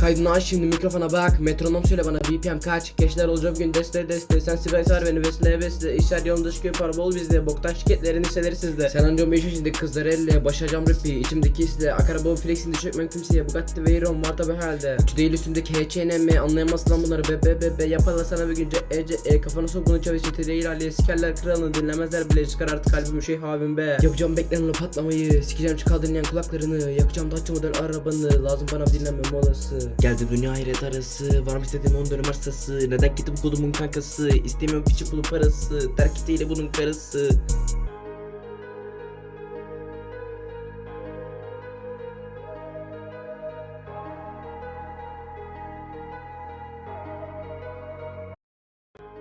Kaydını aç şimdi mikrofona bak. Metronom söyle bana BPM kaç? Gençler olacak bugün deste deste. Sen sigara sar beni besle besle İşler yolunda çıkıyor para bol bizde. Boktan şirketlerin hisseleri sizde. Sen anca 15 yaşındaki kızlar elle. Başaracağım rapi içimdeki hisle. Akar baba flexinde çökmem kimseye. Bugatti Veyron var tabi halde. Şu değil üstündeki H&M Anlayamazsın lan bunları be be be be Yaparlar sana bir gün E C E. Kafana sok bunu çavi çete değil Sikerler kralını dinlemezler bile. Çıkar artık kalbim şey havim be. Yapacağım bekleneni patlamayı. Sikeceğim çıkar dinleyen kulaklarını. Yakacağım Dacia model arabanı. Lazım bana bir dinlenme molası Geldi dünya hayret arası. Varmış dedim 10 dönüm arsası. Neden bu kodumun kankası? İstemiyorum piçi pulu parası. Terk itiyle bunun karısı